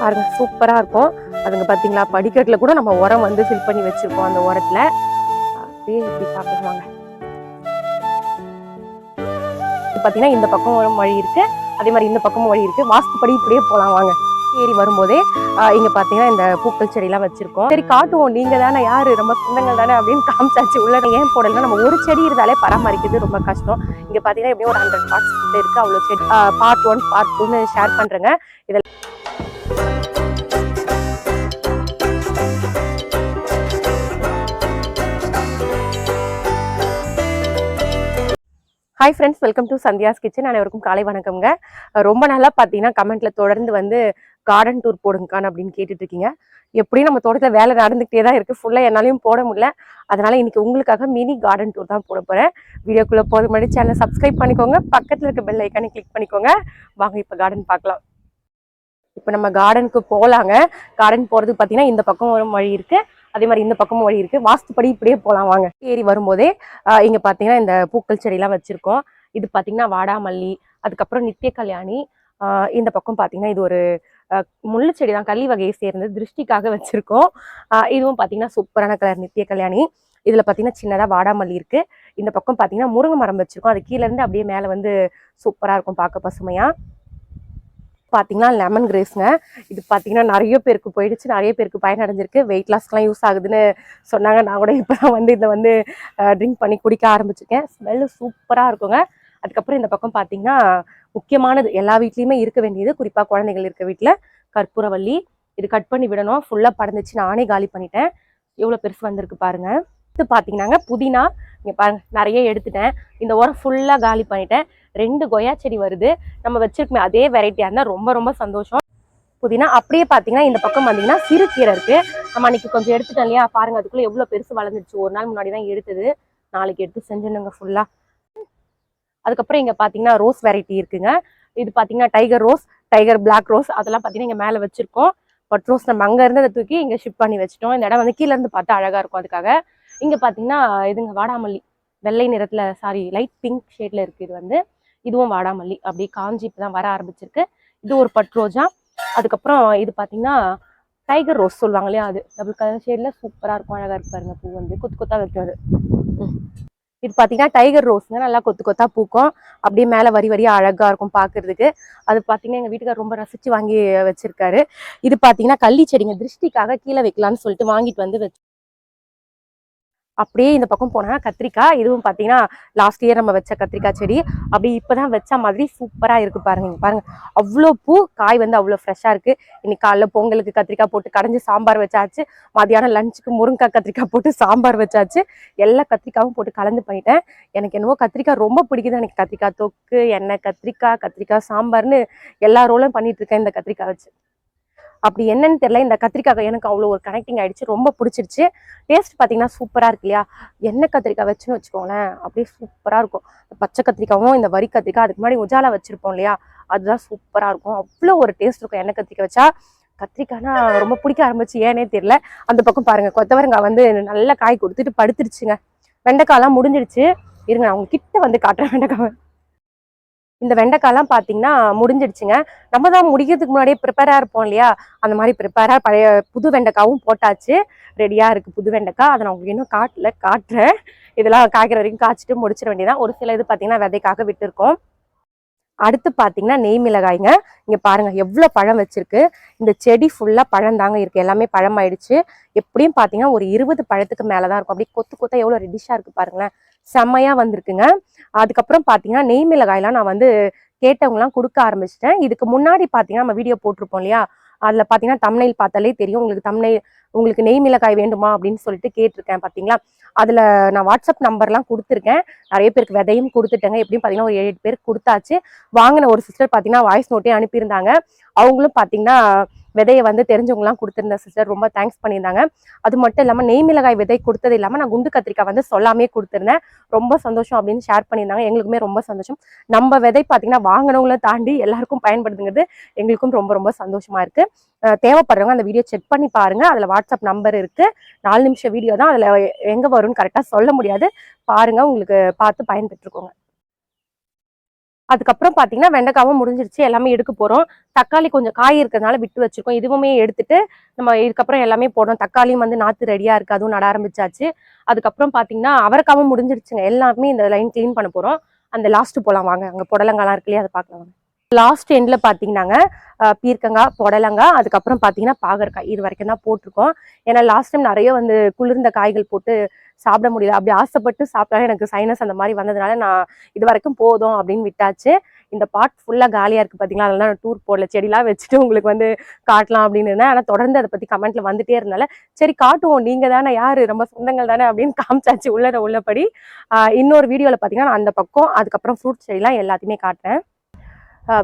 பாருங்க சூப்பராக இருக்கும். அதுங்க பார்த்தீங்களா படிக்கட்டில் கூட நம்ம உரம் வந்து ஃபில் பண்ணி வச்சுருக்கோம் அந்த உரத்தில். அப்படியே இப்படி சாப்பிடுவாங்க. பார்த்தீங்கன்னா இந்த பக்கம் ஒரு வழி இருக்கு. அதே மாதிரி இந்த பக்கமும் வழி இருக்கு. வாஸ்துப்படி இப்படியே போகலாம் வாங்க. ஏறி வரும்போதே இங்கே இங்க பாத்தீங்கன்னா இந்த பூக்கள் செடியெல்லாம் வச்சுருக்கோம். வச்சிருக்கோம் சரி காட்டுவோம். நீங்க தானே யாரு? நம்ம சொந்தங்கள் தானே அப்படின்னு காமிச்சாச்சு. உள்ள ஏன் போடல நம்ம ஒரு செடி இருந்தாலே பராமரிக்கிறது ரொம்ப கஷ்டம். இங்க பாத்தீங்கன்னா எப்படியும் ஒரு ஹண்ட்ரட் பார்ட்ஸ் கிட்ட இருக்கு. அவ்வளவு செடி பார்ட் ஒன் பார்ட் டூன்னு ஷேர் பண்றேங்க. இதெல்லாம் hi friends welcome to Sandhya's kitchen அனைவருக்கும் காலை வணக்கம்ங்க. ரொம்ப நாளாக பார்த்தீங்கன்னா கமெண்ட்ல தொடர்ந்து வந்து கார்டன் டூர் போடுங்கக்கான் அப்படின்னு கேட்டுட்டு இருக்கீங்க எப்படியும் நம்ம தோட்டத்தில் வேலை நடந்துகிட்டே தான் இருக்குது ஃபுல்லாக என்னாலையும் போட முடியல. அதனால இன்னைக்கு உங்களுக்காக மினி கார்டன் டூர் தான் போட போகிறேன் வீடியோக்குள்ளே போகிற மாதிரி சேனலை சப்ஸ்கிரைப் பண்ணிக்கோங்க. பக்கத்தில் இருக்க பெல் ஐக்கானே கிளிக் பண்ணிக்கோங்க. வாங்க இப்போ கார்டன் பார்க்கலாம். இப்போ நம்ம கார்டனுக்கு போகலாங்க கார்டன் போகிறதுக்கு பார்த்தீங்கன்னா இந்த பக்கம் ஒரு வழி இருக்குது அதே மாதிரி இந்த பக்கமும் வழி இருக்கு. வாஸ்துப்படி இப்படியே போகலாம் வாங்க. ஏறி வரும்போதே இங்கே இங்க பாத்தீங்கன்னா இந்த பூக்கள் செடியெல்லாம் வச்சிருக்கோம். இது பாத்தீங்கன்னா வாடாமல்லி அதுக்கப்புறம் நித்திய கல்யாணி இந்த பக்கம் பார்த்தீங்கன்னா இது ஒரு முள்ளு செடி தான் கள்ளி வகையை சேர்ந்து திருஷ்டிக்காக வச்சுருக்கோம். இதுவும் பார்த்தீங்கன்னா சூப்பரான கலர் நித்திய கல்யாணி. இதில் பார்த்தீங்கன்னா சின்னதாக வாடாமல்லி இருக்குது இந்த பக்கம் பார்த்தீங்கன்னா முருங்கை மரம் வச்சுருக்கோம். அது கீழேருந்து அப்படியே மேலே வந்து சூப்பராக இருக்கும் பார்க்க பசுமையாக பார்த்தீங்கன்னா லெமன் கிரேஸ்ங்க இது பார்த்தீங்கன்னா நிறைய பேருக்கு போயிடுச்சு நிறைய பேருக்கு பயனடைஞ்சிருக்கு. வெயிட் லாஸ்க்கெலாம் யூஸ் ஆகுதுன்னு சொன்னாங்க. நான் கூட இப்பதான் வந்து இதை வந்து ட்ரிங்க் பண்ணி குடிக்க ஆரம்பிச்சிருக்கேன். ஸ்மெல்லு சூப்பராக இருக்குங்க. அதுக்கப்புறம் இந்த பக்கம் பார்த்தீங்கன்னா முக்கியமானது எல்லா வீட்லேயுமே இருக்க வேண்டியது குறிப்பாக குழந்தைகள் இருக்க வீட்டில் கற்பூரவள்ளி. இது கட் பண்ணி விடணும். ஃபுல்லாக படந்துச்சு. நானே காலி பண்ணிட்டேன். எவ்வளோ பெருசு வந்திருக்கு பாருங்கள் இது பார்த்தீங்கன்னாங்க புதினா. இங்கே பாருங்க நிறைய எடுத்துட்டேன். இந்த உரம் ஃபுல்லாக காலி பண்ணிட்டேன். ரெண்டு கொய்யா செடி வருது. நம்ம வச்சிருக்கோமே அதே வெரைட்டியாக இருந்தால் ரொம்ப ரொம்ப சந்தோஷம். புதினா அப்படியே பார்த்தீங்கன்னா இந்த பக்கம் வந்தீங்கன்னா சிறுக்கீரை இருக்குது நம்ம அன்றைக்கி கொஞ்சம் எடுத்துட்டோம் இல்லையா? பாருங்கள் அதுக்குள்ளே எவ்வளோ பெருசு வளர்ந்துருச்சு. ஒரு நாள் முன்னாடி தான் எடுத்தது. நாளைக்கு எடுத்து செஞ்சிடணுங்க ஃபுல்லாக அதுக்கப்புறம் இங்கே பார்த்தீங்கன்னா ரோஸ் வெரைட்டி இருக்குங்க. இது பார்த்தீங்கன்னா tiger rose tiger black rose அதெல்லாம் பார்த்தீங்கன்னா இங்கே மேலே வச்சிருக்கோம். பட் ரோஸ் நம்ம அங்கேருந்து அதை தூக்கி இங்கே ஷிஃப்ட் பண்ணி வச்சிட்டோம். இந்த இடம் வந்து கீழேருந்து பார்த்தா அழகாக இருக்கும் அதுக்காக. இங்க பாத்தீங்கன்னா இதுங்க வாடாமல்லி வெள்ளை நிறத்துல சாரி லைட் பிங்க் ஷேட்ல இருக்கு. இது வந்து இதுவும் வாடாமல்லி. அப்படியே காஞ்சி இப்பதான் வர ஆரம்பிச்சிருக்கு. இது ஒரு பட் ரோஜா. அதுக்கப்புறம் இது பாத்தீங்கன்னா டைகர் ரோஸ் சொல்லுவாங்க இல்லையா அது? டபுள் கலர் ஷேட்ல சூப்பரா இருக்கும். அழகா இருக்கு பாருங்க பூ வந்து. கொத்து கொத்தாக வைக்கும் அது ம். இது பாத்தீங்கன்னா டைகர் ரோஸ்ங்க நல்லா கொத்து கொத்தா பூக்கும். அப்படியே மேல வரி வரியா அழகா இருக்கும் பாக்குறதுக்கு. அது பாத்தீங்கன்னா எங்க வீட்டுக்கார் ரொம்ப ரசிச்சு வாங்கி வச்சிருக்காரு. இது பாத்தீங்கன்னா கள்ளி செடிங்க திருஷ்டிக்காக கீழே வைக்கலாம்னு சொல்லிட்டு வாங்கிட்டு வந்து வச்சு அப்படியே இந்த பக்கம் போனா கத்திரிக்காய் இதுவும் பார்த்தீங்கன்னா லாஸ்ட் இயர் நம்ம வச்ச கத்திரிக்காய் செடி. அப்படி இப்பதான் வச்ச மாதிரி சூப்பராக இருக்கு பாருங்க இங்க பாருங்க. அவ்வளோ பூ காய் வந்து அவ்வளோ ஃப்ரெஷ்ஷாக இருக்கு. இன்னைக்கு காலைல பொங்கலுக்கு கத்திரிக்காய் போட்டு கடைஞ்சி சாம்பார் வச்சாச்சு. மதியானம் லஞ்சுக்கு முருங்கைக்காய் கத்திரிக்காய் போட்டு சாம்பார் வச்சாச்சு. எல்லா கத்திரிக்காயும் போட்டு கலந்து பண்ணிட்டேன். எனக்கு என்னவோ கத்திரிக்காய் ரொம்ப பிடிக்குது. எனக்கு கத்திரிக்காய் தொக்கு எண்ணெய் கத்திரிக்காய் கத்திரிக்காய் சாம்பார்னு எல்லா ரோலும் பண்ணிட்டு இருக்கேன் இந்த கத்திரிக்காய் வச்சு. அப்படி என்னன்னு தெரியல. இந்த கத்திரிக்காய் எனக்கு அவ்வளோ ஒரு கனெக்டிங் ஆயிடுச்சு. ரொம்ப பிடிச்சிருச்சு. டேஸ்ட் பார்த்தீங்கன்னா சூப்பராக இருக்கு இல்லையா? எண்ணெய் கத்திரிக்காய் வச்சுன்னு வச்சுக்கோங்களேன். அப்படியே சூப்பராக இருக்கும். பச்சை கத்திரிக்காவும் இந்த வரி கத்திரிக்காய் அதுக்கு முன்னாடி உஜாலா வச்சிருப்போம் இல்லையா? அதுதான் சூப்பராக இருக்கும். அவ்வளோ ஒரு டேஸ்ட் இருக்கும் எண்ணெய் கத்திரிக்காய் வச்சா. கத்திரிக்காய்னா ரொம்ப பிடிக்க ஆரம்பிச்சு. ஏனே தெரியல. அந்த பக்கம் பாருங்க. கொத்தவரங்காய் வந்து நல்லா காய் கொடுத்துட்டு படுத்துருச்சுங்க. வெண்டைக்காய்லாம் முடிஞ்சிடுச்சு இருங்க நான் அவங்க கிட்ட வந்து காட்டுறேன் வெண்டைக்காய் இந்த வெண்டைக்காய்லாம் பார்த்தீங்கன்னா முடிஞ்சிடுச்சுங்க. நம்ம தான் முடிக்கிறதுக்கு முன்னாடியே ப்ரிப்பேராக இருப்போம் இல்லையா? அந்த மாதிரி ப்ரிப்பேராக பழைய புது வெண்டைக்காவும் போட்டாச்சு. ரெடியாக இருக்குது புது வெண்டைக்காய். அதை நான் உங்களுக்கு இன்னும் காட்டல காட்டுறேன். இதெல்லாம் காய்க்கிற வரைக்கும் காய்ச்சிட்டு முடிச்சிட வேண்டியதான் ஒரு சில இது பார்த்தீங்கன்னா விதைக்காக விட்டுருக்கோம். அடுத்து பார்த்தீங்கன்னா நெய் மிளகாய்ங்க. இங்கே பாருங்கள் எவ்வளோ பழம் வச்சுருக்கு. இந்த செடி ஃபுல்லாக பழம் தாங்க இருக்குது எல்லாமே பழம் ஆயிடுச்சு எப்படியும் பார்த்தீங்கன்னா ஒரு இருபது பழத்துக்கு மேலே தான் இருக்கும். அப்படியே கொத்து கொத்தா எவ்வளோ ரெடிஷாக இருக்குது பாருங்களேன். செம்மையாக வந்திருக்குங்க. அதுக்கப்புறம் பார்த்தீங்கன்னா நெய் மிளகாய்லாம் நான் வந்து கேட்டவங்கலாம் கொடுக்க ஆரம்பிச்சிட்டேன். இதுக்கு முன்னாடி பார்த்தீங்கன்னா நம்ம வீடியோ போட்டிருப்போம் இல்லையா? அதில் பார்த்தீங்கன்னா தமிழில் பார்த்தாலே தெரியும். உங்களுக்கு தமிழ் உங்களுக்கு நெய் மிளகாய் வேண்டுமா அப்படின்னு சொல்லிட்டு கேட்டிருக்கேன் பார்த்தீங்களா அதில் நான் வாட்ஸ்அப் நம்பர்லாம் கொடுத்துருக்கேன். நிறைய பேருக்கு விதையும் கொடுத்துட்டேங்க. எப்படியும் பார்த்தீங்கன்னா ஒரு ஏழு பேருக்கு கொடுத்தாச்சு. வாங்கின ஒரு சிஸ்டர் பார்த்தீங்கன்னா வாய்ஸ் நோட்டே அனுப்பியிருந்தாங்க. அவங்களும் பார்த்தீங்கன்னா விதையை வந்து தெரிஞ்சவங்களாம் கொடுத்துருந்த சிஸ்டர் ரொம்ப தேங்க்ஸ் பண்ணியிருந்தாங்க. அது மட்டும் இல்லாமல் நெய் மிளகாய் விதை கொடுத்தது இல்லாமல் நான் குண்டு கத்திரிக்காய் வந்து சொல்லாமே கொடுத்துருந்தேன். ரொம்ப சந்தோஷம் அப்படின்னு ஷேர் பண்ணியிருந்தாங்க. எங்களுக்குமே ரொம்ப சந்தோஷம். நம்ம விதை பார்த்தீங்கன்னா வாங்கினவங்கள தாண்டி எல்லாருக்கும் பயன்படுதுங்கிறது எங்களுக்கும் ரொம்ப ரொம்ப சந்தோஷமா இருக்கு. தேவைப்படுறவங்க அந்த வீடியோ செக் பண்ணி பாருங்க. அதில் வாட்ஸ்அப் நம்பர் இருக்கு. நாலு நிமிஷம் வீடியோ தான். அதில் எங்கே வரும்னு கரெக்டாக சொல்ல முடியாது. பாருங்க. உங்களுக்கு பார்த்து பயன்பெற்றுக்கோங்க. அதுக்கப்புறம் பார்த்தீங்கன்னா வெண்டைக்காவும் முடிஞ்சிருச்சு. எல்லாமே எடுக்க போகிறோம் தக்காளி கொஞ்சம் காய் இருக்கிறதுனால விட்டு வச்சிருக்கோம். இதுவுமே எடுத்துட்டு நம்ம இதுக்கப்புறம் எல்லாமே போடுறோம் தக்காளியும் வந்து நாற்று ரெடியாக இருக்குது அதுவும் நட ஆரம்பிச்சாச்சு. அதுக்கப்புறம் பார்த்தீங்கன்னா அவரைக்காவும் முடிஞ்சிருச்சுங்க. எல்லாமே இந்த லைன் க்ளீன் பண்ண போகிறோம் அந்த லாஸ்ட்டு போகலாம் வாங்க. அங்கே புடலங்காலாம் இருக்கு இல்லையா அதை பார்க்கலாம். லாஸ்ட் எண்டில் பார்த்தீங்கன்னாங்க பீர்க்கங்காய் புடலங்காய் அதுக்கப்புறம் பார்த்தீங்கன்னா பாகற்காய் இது வரைக்கும் தான் போட்டிருக்கோம். ஏன்னா லாஸ்ட் டைம் நிறைய வந்து குளிர்ந்த காய்கள் போட்டு சாப்பிட முடியல. அப்படி ஆசைப்பட்டு சாப்பிட்டாலும் எனக்கு சைனஸ் அந்த மாதிரி வந்ததுனால நான் இது வரைக்கும் போதும் அப்படின்னு விட்டாச்சு. இந்த பாட் ஃபுல்லாக காலியாக இருக்குது பார்த்தீங்களா அதெல்லாம் நான் டூர் போடல. செடிலாம் வச்சுட்டு உங்களுக்கு வந்து காட்டலாம் அப்படின்னு இருந்தேன். ஆனால் தொடர்ந்து அதை பற்றி கமெண்ட்ல வந்துட்டே இருந்தால சரி காட்டுவோம். நீங்கள் தானே யார்? ரொம்ப சொந்தங்கள் தானே? அப்படின்னு காமிச்சாச்சு உள்ள உள்ளபடி. இன்னொரு வீடியோவில் பார்த்தீங்கன்னா நான் அந்த பக்கம் அதுக்கப்புறம் ஃப்ரூட் செடிலாம் எல்லாத்தையுமே காட்டுறேன்.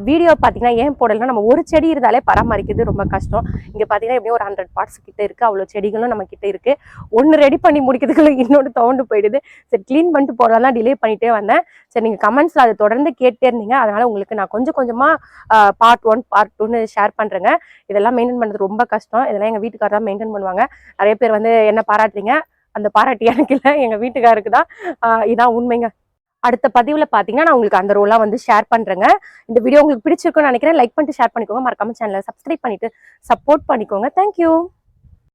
வீடியோ பார்த்தீங்கன்னா ஏன் போடலைன்னா நம்ம ஒரு செடி இருந்தாலே பராமரிக்கிறது ரொம்ப கஷ்டம். இங்கே பார்த்தீங்கன்னா எப்படியும் ஒரு ஹண்ட்ரட் பார்ட்ஸ் கிட்டே இருக்குது அவ்வளோ செடிகளும் நம்ம கிட்டே இருக்குது ஒன்று ரெடி பண்ணி முடிக்கிறதுக்குள்ள இன்னொன்று தோண்டு போயிடுது. சரி க்ளீன் பண்ணிட்டு போடலாம் டிலே பண்ணிகிட்டே வந்தேன். சரி நீங்கள் கமெண்ட்ஸில் அதை தொடர்ந்து கேட்டே இருந்தீங்க. அதனால் உங்களுக்கு நான் கொஞ்சம் கொஞ்சமாக பார்ட் ஒன் பார்ட் டூன்னு ஷேர் பண்ணுறேங்க இதெல்லாம் மெயின்டைன் பண்ணுறது ரொம்ப கஷ்டம். இதெல்லாம் எங்கள் வீட்டுக்காரர் தான் மெயின்டைன் பண்ணுவாங்க. நிறைய பேர் வந்து என்ன பாராட்டுறீங்க? அந்த பாராட்டி எனக்கு இல்லை. எங்கள் வீட்டுக்காருக்கு தான். இதான் உண்மைங்க. அடுத்த பதிவில் பார்த்தீங்கன்னா நான் உங்களுக்கு அந்த ரோலாம் வந்து ஷேர் பண்ணுறேங்க இந்த வீடியோ உங்களுக்கு பிடிச்சிருக்குன்னு நினைக்கிறேன். லைக் பண்ணிட்டு ஷேர் பண்ணிக்கோங்க. மறக்காம சேனலை சப்ஸ்கிரைப் பண்ணிட்டு சப்போர்ட் பண்ணிக்கோங்க. தேங்க்யூ